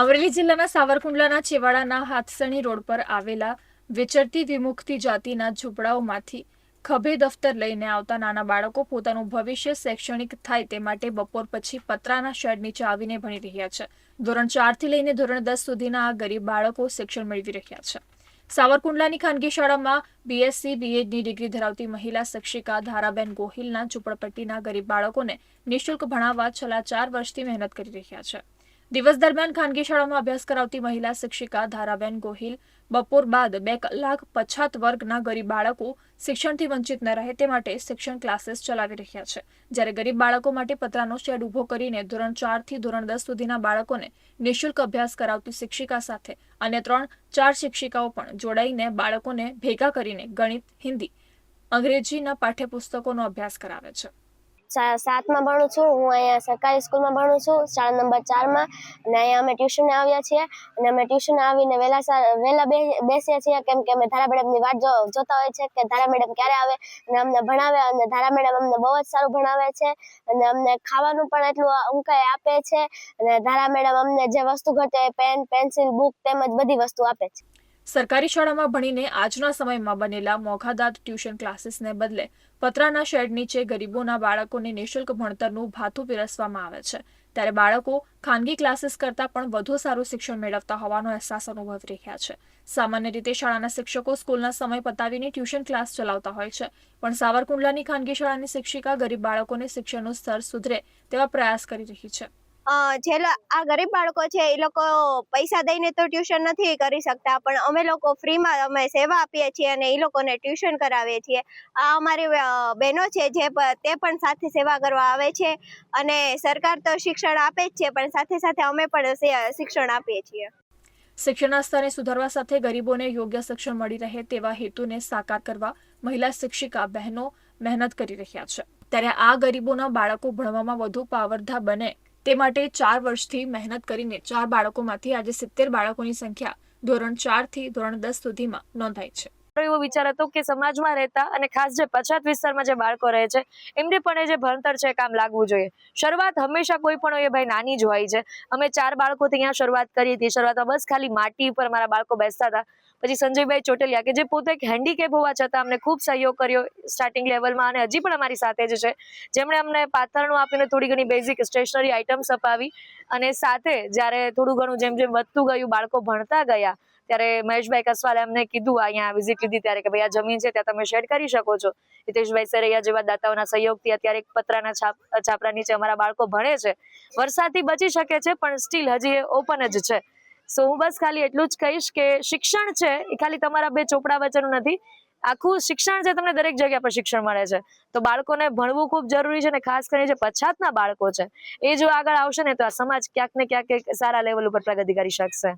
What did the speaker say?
અમરેલી જિલ્લાના સાવરકુંડલાના છેવાડાના હાથસણી રોડ પર આવેલા વિચરતી વિમુક્તિ જાતિના ઝૂંપડાઓમાંથી ખભે દફતર લઈને આવતા નાના બાળકો પોતાનું ભવિષ્ય શૈક્ષણિક થાય તે માટે બપોર પછી પતરાના શેડ નીચે આવીને ભણી રહ્યા છે. ધોરણ ચારથી લઈને ધોરણ દસ સુધીના આ ગરીબ બાળકો શિક્ષણ મેળવી રહ્યા છે. સાવરકુંડલાની ખાનગી શાળામાં બીએસસી બીએડની ડિગ્રી ધરાવતી મહિલા શિક્ષિકા ધારાબેન ગોહિલના ઝૂંપડપટ્ટીના ગરીબ બાળકોને નિઃશુલ્ક ભણાવવા છેલ્લા ચાર વર્ષથી મહેનત કરી રહ્યા છે. દિવસ દરમિયાન ખાનગી શાળામાં અભ્યાસ કરાવતી મહિલા શિક્ષિકા ધારાબેન ગોહિલ બપોર બાદ બે કલાક પછાત વર્ગના ગરીબ બાળકો શિક્ષણથી વંચિત ન રહે તે માટે શિક્ષણ ક્લાસીસ ચલાવી રહ્યા છે. જ્યારે ગરીબ બાળકો માટે પતરાનો શેડ ઊભો કરીને ધોરણ ચારથી ધોરણ દસ સુધીના બાળકોને નિઃશુલ્ક અભ્યાસ કરાવતી શિક્ષિકા સાથે અને ત્રણ ચાર શિક્ષિકાઓ પણ જોડાઈને બાળકોને ભેગા કરીને ગણિત, હિન્દી, અંગ્રેજીના પાઠ્યપુસ્તકોનો અભ્યાસ કરાવે છે. સાતમાં ભણું છું. હું અહીંયા સરકારી સ્કૂલમાં ભણું છું, શાળા નંબર ચારમાં. અને અહીંયા અમે ટ્યુશને આવ્યા છીએ. અને અમે ટ્યુશને આવીને વહેલા વહેલા બેસીએ છીએ, કેમ કે અમે ધારા મેડમની વાટ જોતા હોય છે કે ધારા મેડમ ક્યારે આવે અને અમને ભણાવે અને ધારા મેડમ અમને બહુ જ સારું ભણાવે છે. અને અમને ખાવાનું પણ એટલું ઊંકાઈ આપે છે. અને ધારા મેડમ અમને જે વસ્તુ ઘટે પેન, પેન્સિલ, બુક તેમજ બધી વસ્તુ આપે છે. સરકારી શાળામાં ભણીને આજના સમયમાં બનેલા મોઘાદાટ ટ્યુશન ક્લાસીસને બદલે પતરાના શેડ નીચે ગરીબોના બાળકોને નિઃશુલ્ક ભણતરનું ભાથું પીરસવામાં આવે છે. ત્યારે બાળકો ખાનગી ક્લાસીસ કરતાં પણ વધુ સારું શિક્ષણ મેળવતા હોવાનો અહેસાસ અનુભવી રહ્યા છે. સામાન્ય રીતે શાળાના શિક્ષકો સ્કૂલના સમય પતાવીને ટ્યુશન ક્લાસ ચલાવતા હોય છે, પણ સાવરકુંડલાની ખાનગી શાળાની શિક્ષિકા ગરીબ બાળકોને શિક્ષણનું સ્તર સુધરે તેવા પ્રયાસ કરી રહી છે. જે આ ગરીબ બાળકો છે, એ લોકો પૈસા દઈને તો ટ્યુશન નથી કરી શકતા, પણ અમે લોકો ફ્રીમાં અમે સેવા આપીએ છીએ અને એ લોકોને ટ્યુશન કરાવીએ છીએ. આ અમારી બહેનો છે, જે તે પણ સાથે સેવા કરવા આવે છે અને સરકાર તો શિક્ષણ આપે જ છે, પણ સાથે સાથે અમે પણ શિક્ષણ આપીએ છીએ. શિક્ષણના સ્તરને સુધારવા સાથે ગરીબોને યોગ્ય શિક્ષણ મળી રહે તેવા હેતુને સાકાર કરવા મહિલા શિક્ષિકા બહેનો મહેનત કરી રહ્યા છે. ત્યારે આ ગરીબોના બાળકો ભણવામાં વધુ પાવરધા બને તે માટે ચાર વર્ષથી મહેનત કરીને ચાર બાળકોમાંથી આજે સિત્તેર બાળકોની સંખ્યા ધોરણ ચારથી ધોરણ દસ સુધીમાં નોંધાઈ છે. એવો વિચાર હતો કે સમાજમાં રહેતા અને ખાસ જે પછાત વિસ્તારમાં જે બાળકો રહે છે, એમને પણ એ જે ભણતર છે કામ લાગવું જોઈએ. શરૂઆત હંમેશા કોઈ પણ એ ભાઈ નાની જ હોય છે. અમે ચાર બાળકોથી અહીંયા શરૂઆત કરી હતી. શરૂઆતમાં બસ ખાલી માટી ઉપર મારા બાળકો બેસતા હતા. પછી સંજયભાઈ ચોટલિયા, કે જે પોતે એક હેન્ડીકેપ હોવા છતાં અમને ખૂબ સહયોગ કર્યો સ્ટાર્ટિંગ લેવલમાં અને હજી પણ અમારી સાથે જ છે. જેમણે અમને પાથરણું આપીને થોડી ઘણી બેઝિક સ્ટેશનરી આઇટમ્સ અપાવી અને સાથે જ્યારે થોડું ઘણું જેમ જેમ વધતું ગયું, બાળકો ભણતા ગયા ત્યારે મહેશભાઈ કસવાલે અમને કીધું અહીંયા વિઝિટ લીધી ત્યારે કે ભાઈ આ જમીન છે, ત્યાં તમે શેડ કરી શકો છો. હિતેશભાઈ સરૈયા જેવા દાતાઓના સહયોગથી અત્યારે એક પતરાના છાપ, છાપરા નીચે અમારા બાળકો ભણે છે. વરસાદથી બચી શકે છે, પણ સ્ટીલ હજી એ ઓપન જ છે. સો હું બસ ખાલી એટલું જ કહીશ કે શિક્ષણ છે, એ ખાલી તમારા બે ચોપડા વચ્ચેનું નથી. આખું શિક્ષણ છે તમને દરેક જગ્યા પર શિક્ષણ મળે છે. તો બાળકોને ભણવું ખૂબ જરૂરી છે અને ખાસ કરીને જે પછાતના બાળકો છે, એ જો આગળ આવશે ને તો આ સમાજ ક્યાંક ને ક્યાંક સારા લેવલ ઉપર પ્રગતિ કરી શકશે.